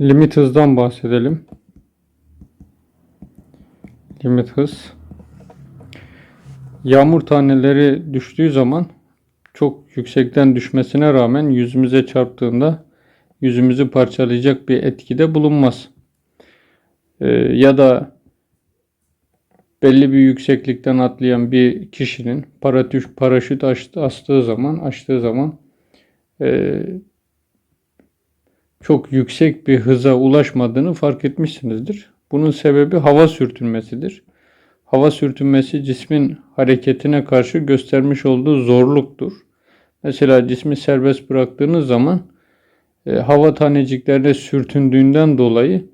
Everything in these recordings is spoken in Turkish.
Limit hızdan bahsedelim. Limit hız. Yağmur taneleri düştüğü zaman çok yüksekten düşmesine rağmen yüzümüze çarptığında yüzümüzü parçalayacak bir etkide bulunmaz. Ee, ya da belli bir yükseklikten atlayan bir kişinin paraşüt açtı, açtığı zaman açtığı zaman e, çok yüksek bir hıza ulaşmadığını fark etmişsinizdir. Bunun sebebi hava sürtünmesidir. Hava sürtünmesi cismin hareketine karşı göstermiş olduğu zorluktur. Mesela cismi serbest bıraktığınız zaman e, hava taneciklerine sürtündüğünden dolayı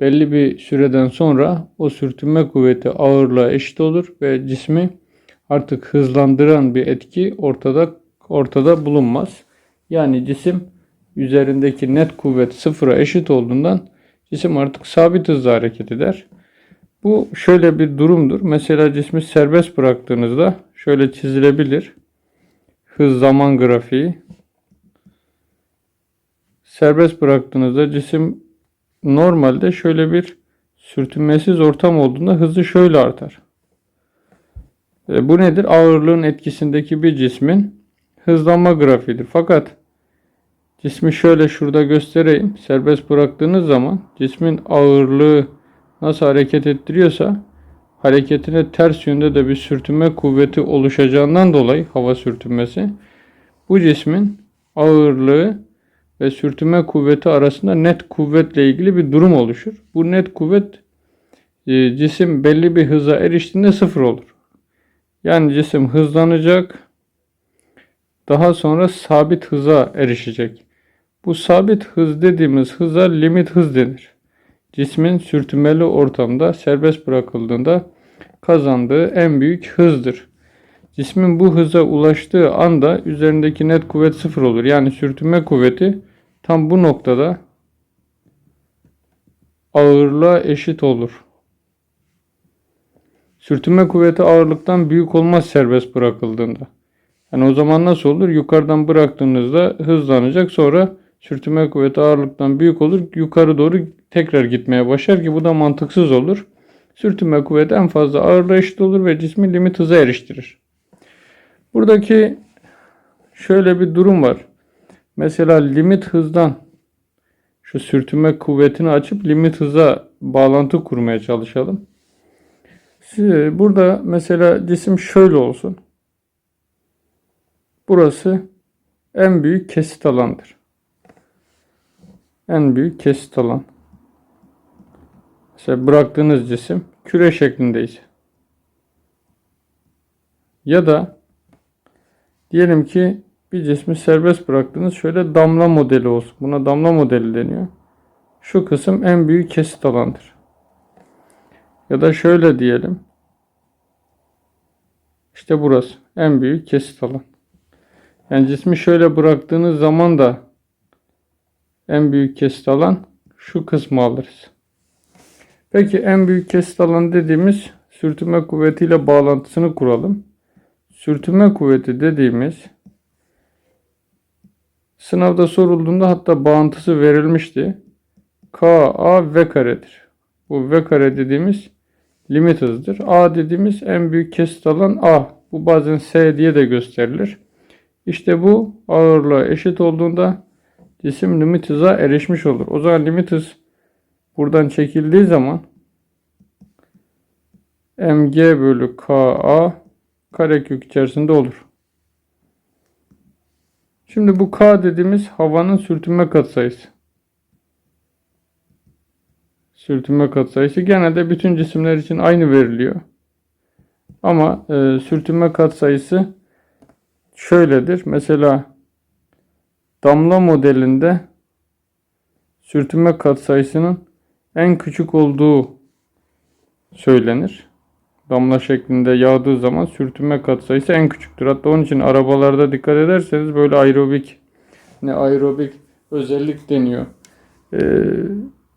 belli bir süreden sonra o sürtünme kuvveti ağırlığa eşit olur ve cismi artık hızlandıran bir etki ortada ortada bulunmaz. Yani cisim üzerindeki net kuvvet sıfıra eşit olduğundan cisim artık sabit hızla hareket eder. Bu şöyle bir durumdur. Mesela cismi serbest bıraktığınızda şöyle çizilebilir. Hız zaman grafiği. Serbest bıraktığınızda cisim normalde şöyle bir sürtünmesiz ortam olduğunda hızı şöyle artar. E, bu nedir? Ağırlığın etkisindeki bir cismin hızlanma grafiğidir. Fakat cismi şöyle şurada göstereyim. Serbest bıraktığınız zaman cismin ağırlığı nasıl hareket ettiriyorsa hareketine ters yönde de bir sürtünme kuvveti oluşacağından dolayı hava sürtünmesi bu cismin ağırlığı ve sürtünme kuvveti arasında net kuvvetle ilgili bir durum oluşur. Bu net kuvvet e, cisim belli bir hıza eriştiğinde sıfır olur. Yani cisim hızlanacak, daha sonra sabit hıza erişecek. Bu sabit hız dediğimiz hıza limit hız denir. Cismin sürtünmeli ortamda serbest bırakıldığında kazandığı en büyük hızdır. Cismin bu hıza ulaştığı anda üzerindeki net kuvvet sıfır olur. Yani sürtünme kuvveti tam bu noktada ağırlığa eşit olur. Sürtünme kuvveti ağırlıktan büyük olmaz serbest bırakıldığında. Yani o zaman nasıl olur? Yukarıdan bıraktığınızda hızlanacak sonra sürtünme kuvveti ağırlıktan büyük olur. Yukarı doğru tekrar gitmeye başlar ki bu da mantıksız olur. Sürtünme kuvveti en fazla ağırlığa eşit olur ve cismi limit hıza eriştirir. Buradaki şöyle bir durum var. Mesela limit hızdan şu sürtünme kuvvetini açıp limit hıza bağlantı kurmaya çalışalım. Burada mesela cisim şöyle olsun. Burası en büyük kesit alandır. En büyük kesit alan. Mesela bıraktığınız cisim küre şeklindeyse. Ya da diyelim ki bir cismi serbest bıraktınız. Şöyle damla modeli olsun. Buna damla modeli deniyor. Şu kısım en büyük kesit alandır. Ya da şöyle diyelim. İşte burası en büyük kesit alan. Yani cismi şöyle bıraktığınız zaman da en büyük kesit alan şu kısmı alırız. Peki en büyük kesit alan dediğimiz sürtünme kuvvetiyle bağlantısını kuralım. Sürtünme kuvveti dediğimiz sınavda sorulduğunda hatta bağıntısı verilmişti. K, A, V karedir. Bu V kare dediğimiz limit hızdır. A dediğimiz en büyük kesit alan A. Bu bazen S diye de gösterilir. İşte bu ağırlığa eşit olduğunda cisim limit hıza erişmiş olur. O zaman limit hız buradan çekildiği zaman mg bölü ka karekök içerisinde olur. Şimdi bu k dediğimiz havanın sürtünme katsayısı. Sürtünme katsayısı genelde bütün cisimler için aynı veriliyor. Ama e, sürtünme katsayısı şöyledir. Mesela damla modelinde sürtünme katsayısının en küçük olduğu söylenir. Damla şeklinde yağdığı zaman sürtünme katsayısı en küçüktür. Hatta onun için arabalarda dikkat ederseniz böyle aerobik ne aerobik özellik deniyor. Ee,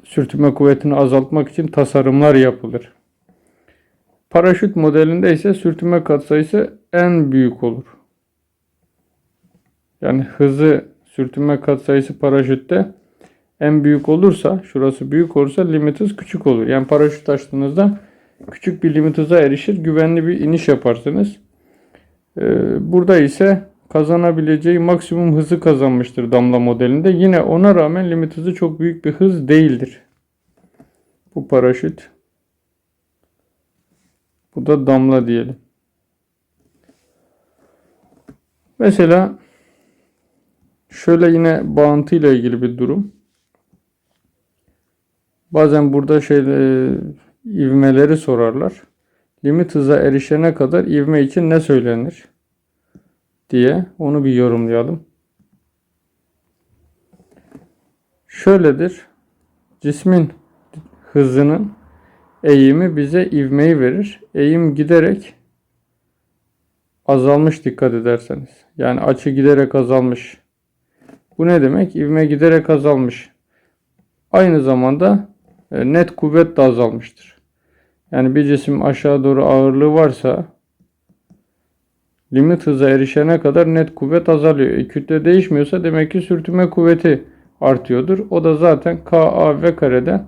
sürtünme kuvvetini azaltmak için tasarımlar yapılır. Paraşüt modelinde ise sürtünme katsayısı en büyük olur. Yani hızı sürtünme katsayısı paraşütte en büyük olursa, şurası büyük olursa limit hız küçük olur. Yani paraşüt açtığınızda küçük bir limit hıza erişir, güvenli bir iniş yaparsınız. Ee, burada ise kazanabileceği maksimum hızı kazanmıştır damla modelinde. Yine ona rağmen limit hızı çok büyük bir hız değildir. Bu paraşüt. Bu da damla diyelim. Mesela şöyle yine bağıntı ile ilgili bir durum. Bazen burada şeyle ivmeleri sorarlar. Limit hıza erişene kadar ivme için ne söylenir? diye onu bir yorumlayalım. Şöyledir. Cismin hızının eğimi bize ivmeyi verir. Eğim giderek azalmış dikkat ederseniz. Yani açı giderek azalmış. Bu ne demek? İvme giderek azalmış. Aynı zamanda e, net kuvvet de azalmıştır. Yani bir cisim aşağı doğru ağırlığı varsa limit hıza erişene kadar net kuvvet azalıyor. E, kütle değişmiyorsa demek ki sürtünme kuvveti artıyordur. O da zaten KAV karede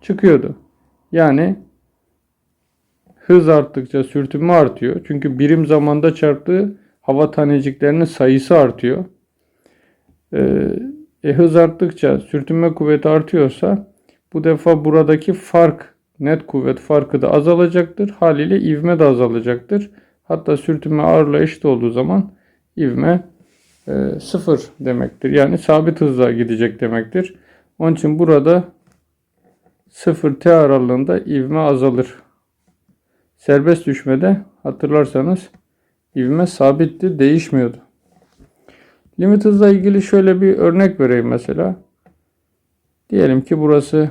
çıkıyordu. Yani hız arttıkça sürtünme artıyor. Çünkü birim zamanda çarptığı hava taneciklerinin sayısı artıyor. Ee, e, hız arttıkça sürtünme kuvveti artıyorsa bu defa buradaki fark net kuvvet farkı da azalacaktır. Haliyle ivme de azalacaktır. Hatta sürtünme ağırlığa eşit olduğu zaman ivme e, sıfır demektir. Yani sabit hızla gidecek demektir. Onun için burada 0 t aralığında ivme azalır. Serbest düşmede hatırlarsanız ivme sabitti, değişmiyordu. Limit hızla ilgili şöyle bir örnek vereyim mesela. Diyelim ki burası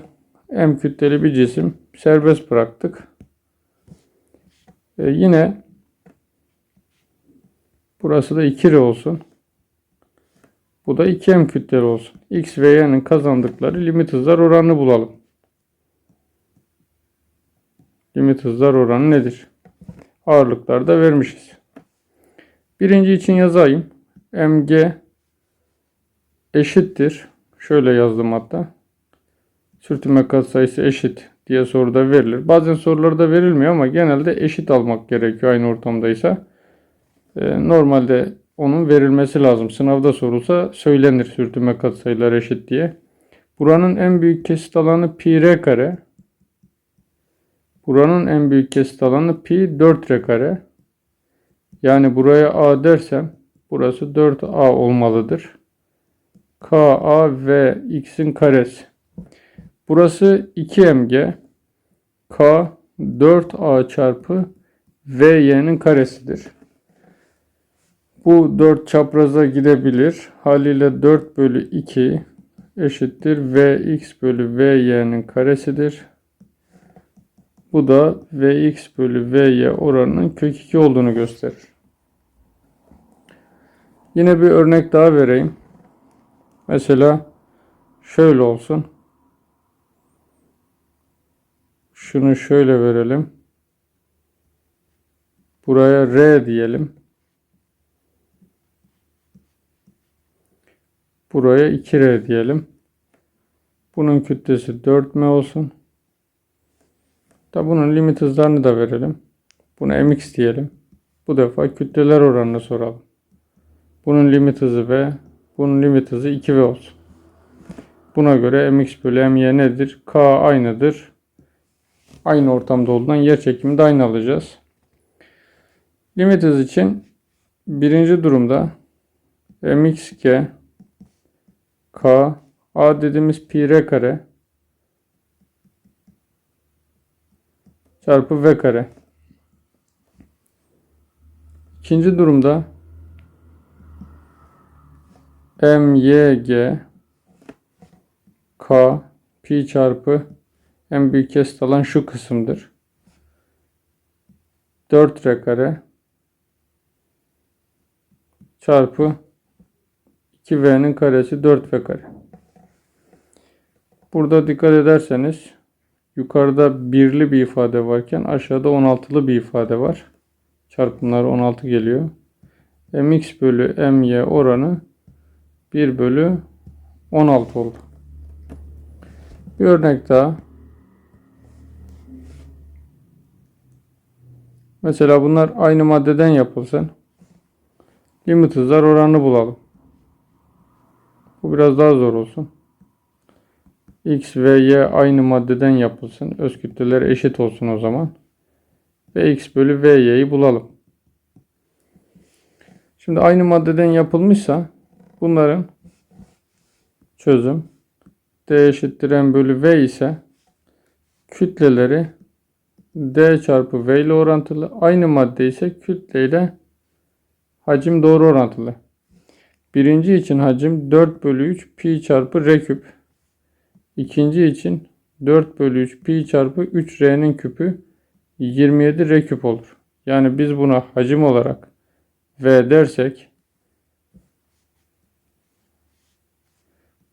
M kütleli bir cisim. Serbest bıraktık. Ee, yine burası da 2R olsun. Bu da 2M kütleli olsun. X ve Y'nin kazandıkları limit hızlar oranını bulalım. Limit hızlar oranı nedir? Ağırlıklarda vermişiz. Birinci için yazayım. Mg eşittir. Şöyle yazdım hatta. Sürtünme katsayısı eşit diye soruda verilir. Bazen sorularda verilmiyor ama genelde eşit almak gerekiyor aynı ortamdaysa. Ee, normalde onun verilmesi lazım. Sınavda sorulsa söylenir sürtünme katsayıları eşit diye. Buranın en büyük kesit alanı pi r kare. Buranın en büyük kesit alanı pi 4r kare. Yani buraya a dersem burası 4a olmalıdır. K, a ve x'in karesi. Burası 2mg. K 4a çarpı vy'nin karesidir. Bu 4 çapraza gidebilir. Haliyle 4 bölü 2 eşittir vx bölü vy'nin karesidir. Bu da vx bölü vy oranının kök 2 olduğunu gösterir. Yine bir örnek daha vereyim. Mesela şöyle olsun. Şunu şöyle verelim. Buraya R diyelim. Buraya 2R diyelim. Bunun kütlesi 4M olsun. Da bunun limit hızlarını da verelim. Buna mx diyelim. Bu defa kütleler oranını soralım. Bunun limit hızı V, bunun limit hızı 2V olsun. Buna göre mx bölü my nedir? K aynıdır. Aynı ortamda olduğundan yer çekimi de aynı alacağız. Limit hız için birinci durumda mxk k a dediğimiz pi r kare çarpı v kare. İkinci durumda m y g k pi çarpı en büyük kesit alan şu kısımdır. 4 r kare çarpı 2v'nin karesi 4v kare. Burada dikkat ederseniz yukarıda birli bir ifade varken aşağıda 16'lı bir ifade var. Çarpımlar 16 geliyor. mx bölü my oranı 1 bölü 16 oldu. Bir örnek daha. Mesela bunlar aynı maddeden yapılsın. Limit hızlar oranını bulalım. Bu biraz daha zor olsun. X ve Y aynı maddeden yapılsın. Öz kütleleri eşit olsun o zaman. Ve X bölü VY'yi bulalım. Şimdi aynı maddeden yapılmışsa bunların çözüm D eşittir M bölü V ise kütleleri D çarpı V ile orantılı. Aynı madde ise kütle ile hacim doğru orantılı. Birinci için hacim 4 bölü 3 pi çarpı r küp. İkinci için 4 bölü 3 pi çarpı 3 r'nin küpü 27 r küp olur. Yani biz buna hacim olarak v dersek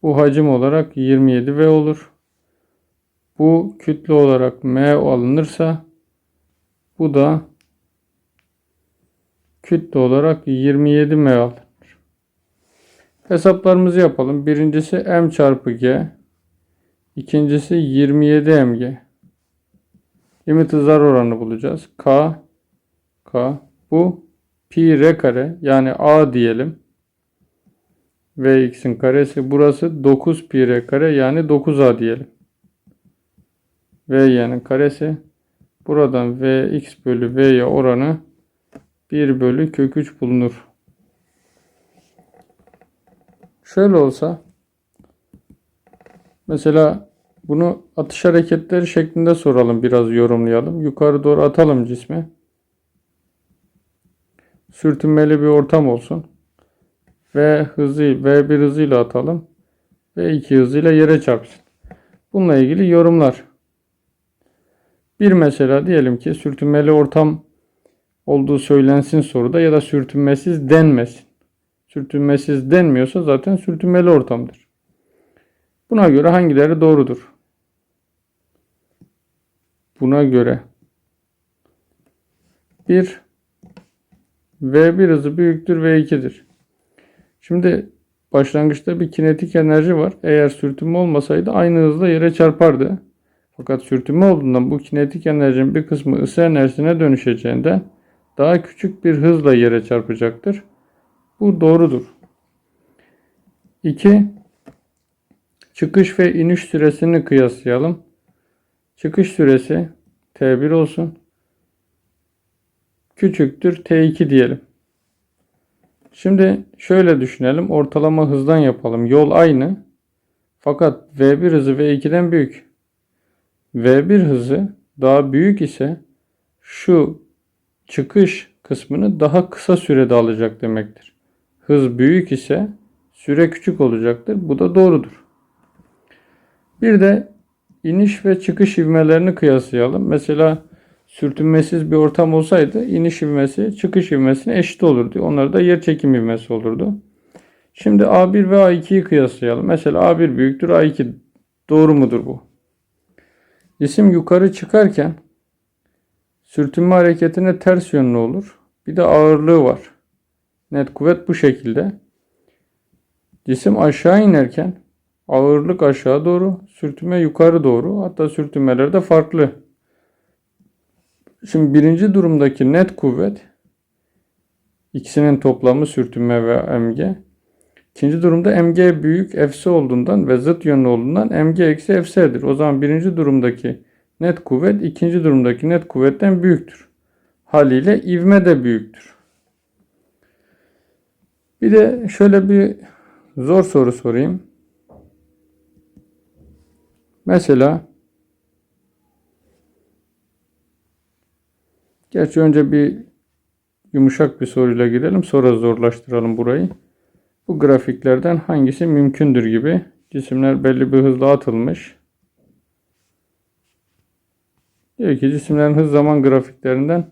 bu hacim olarak 27 v olur. Bu kütle olarak m alınırsa bu da kütle olarak 27 m alınır. Hesaplarımızı yapalım. Birincisi m çarpı g. İkincisi 27 mg. Limit hızlar oranını bulacağız. K K bu pi r kare yani a diyelim. Vx'in karesi burası 9 pi r kare yani 9a diyelim. Vy'nin karesi buradan Vx bölü Vy oranı 1 bölü kök 3 bulunur. Şöyle olsa mesela bunu atış hareketleri şeklinde soralım biraz yorumlayalım. Yukarı doğru atalım cismi. Sürtünmeli bir ortam olsun. V hızı V1 hızıyla atalım. V2 hızıyla yere çarpsın. Bununla ilgili yorumlar. Bir mesela diyelim ki sürtünmeli ortam olduğu söylensin soruda ya da sürtünmesiz denmesin. Sürtünmesiz denmiyorsa zaten sürtünmeli ortamdır. Buna göre hangileri doğrudur? Buna göre 1 V1 hızı büyüktür V2'dir. Şimdi başlangıçta bir kinetik enerji var. Eğer sürtünme olmasaydı aynı hızla yere çarpardı. Fakat sürtünme olduğundan bu kinetik enerjinin bir kısmı ısı enerjisine dönüşeceğinden daha küçük bir hızla yere çarpacaktır. Bu doğrudur. 2. Çıkış ve iniş süresini kıyaslayalım. Çıkış süresi T1 olsun. Küçüktür T2 diyelim. Şimdi şöyle düşünelim. Ortalama hızdan yapalım. Yol aynı. Fakat V1 hızı V2'den büyük. V1 hızı daha büyük ise şu çıkış kısmını daha kısa sürede alacak demektir. Hız büyük ise süre küçük olacaktır. Bu da doğrudur. Bir de iniş ve çıkış ivmelerini kıyaslayalım. Mesela sürtünmesiz bir ortam olsaydı iniş ivmesi çıkış ivmesine eşit olurdu. Onlar da yer çekim ivmesi olurdu. Şimdi A1 ve A2'yi kıyaslayalım. Mesela A1 büyüktür A2. Doğru mudur bu? Cisim yukarı çıkarken sürtünme hareketine ters yönlü olur. Bir de ağırlığı var. Net kuvvet bu şekilde. Cisim aşağı inerken ağırlık aşağı doğru, sürtünme yukarı doğru. Hatta sürtünmeler de farklı. Şimdi birinci durumdaki net kuvvet ikisinin toplamı sürtünme ve mg. İkinci durumda mg büyük fs olduğundan ve zıt yönlü olduğundan mg eksi fs'dir. O zaman birinci durumdaki net kuvvet ikinci durumdaki net kuvvetten büyüktür. Haliyle ivme de büyüktür. Bir de şöyle bir zor soru sorayım. Mesela Gerçi önce bir yumuşak bir soruyla girelim sonra zorlaştıralım burayı. Bu grafiklerden hangisi mümkündür gibi cisimler belli bir hızla atılmış. Diyor ki cisimlerin hız zaman grafiklerinden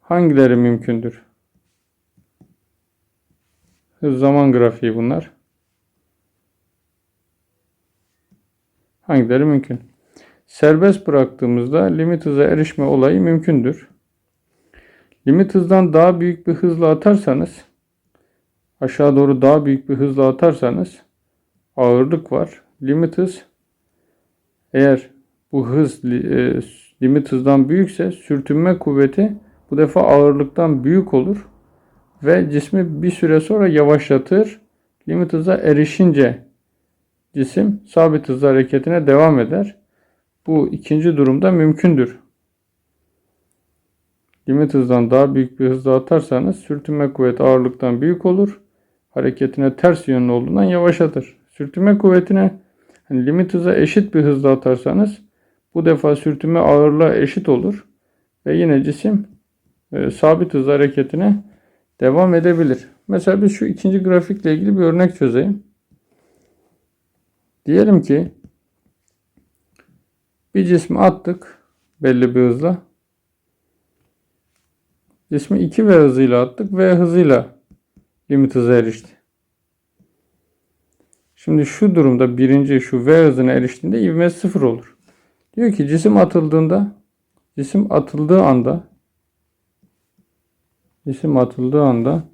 hangileri mümkündür? Hız zaman grafiği bunlar. Hangileri mümkün? Serbest bıraktığımızda limit hıza erişme olayı mümkündür. Limit hızdan daha büyük bir hızla atarsanız aşağı doğru daha büyük bir hızla atarsanız ağırlık var. Limit hız Eğer bu hız e, limit hızdan büyükse sürtünme kuvveti bu defa ağırlıktan büyük olur ve cismi bir süre sonra yavaşlatır. Limit hıza erişince cisim sabit hızla hareketine devam eder. Bu ikinci durumda mümkündür. Limit hızdan daha büyük bir hızla atarsanız sürtünme kuvveti ağırlıktan büyük olur. Hareketine ters yönlü olduğundan yavaşlatır. Sürtünme kuvvetine hani limit hıza eşit bir hızla atarsanız bu defa sürtünme ağırlığa eşit olur. Ve yine cisim e, sabit hız hareketine devam edebilir. Mesela biz şu ikinci grafikle ilgili bir örnek çözeyim. Diyelim ki bir cismi attık belli bir hızla. Cismi 2V hızıyla attık V hızıyla limit hıza erişti. Şimdi şu durumda birinci şu V hızına eriştiğinde ivmesi sıfır olur. Diyor ki cisim atıldığında cisim atıldığı anda cisim atıldığı anda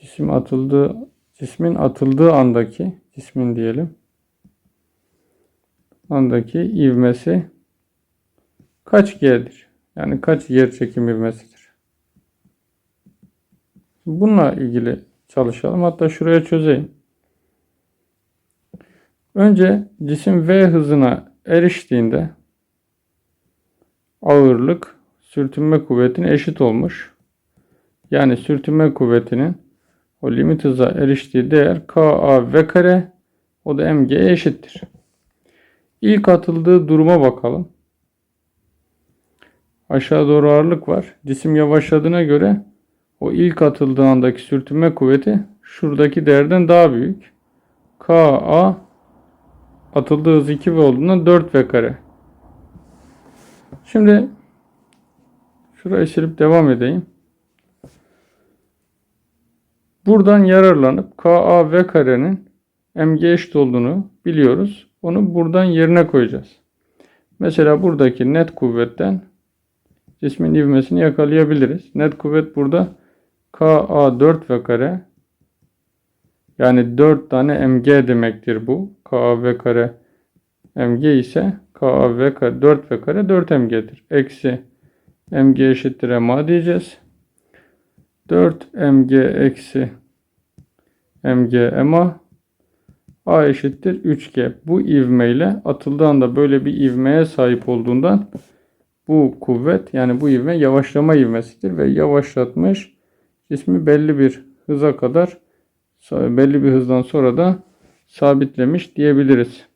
cisim atıldığı cismin atıldığı andaki cismin diyelim andaki ivmesi kaç G'dir? Yani kaç yer çekim ivmesidir? Bununla ilgili çalışalım. Hatta şuraya çözeyim. Önce cisim V hızına eriştiğinde ağırlık sürtünme kuvvetine eşit olmuş. Yani sürtünme kuvvetinin o limit hıza eriştiği değer Ka V kare o da mg'ye eşittir. İlk atıldığı duruma bakalım. Aşağı doğru ağırlık var. Cisim yavaşladığına göre o ilk atıldığı andaki sürtünme kuvveti şuradaki değerden daha büyük. Ka atıldığı hız 2V olduğundan 4V kare. Şimdi şurayı silip devam edeyim. Buradan yararlanıp KAV karenin mg eşit olduğunu biliyoruz. Onu buradan yerine koyacağız. Mesela buradaki net kuvvetten cismin ivmesini yakalayabiliriz. Net kuvvet burada KA 4 v kare yani 4 tane mg demektir bu. KAV kare mg ise KAV kare 4 v kare 4 mg'dir. Eksi mg eşittir ma diyeceğiz. 4 mg eksi mg ma a eşittir 3g. Bu ivmeyle atıldığı anda böyle bir ivmeye sahip olduğundan bu kuvvet yani bu ivme yavaşlama ivmesidir ve yavaşlatmış cismi belli bir hıza kadar belli bir hızdan sonra da sabitlemiş diyebiliriz.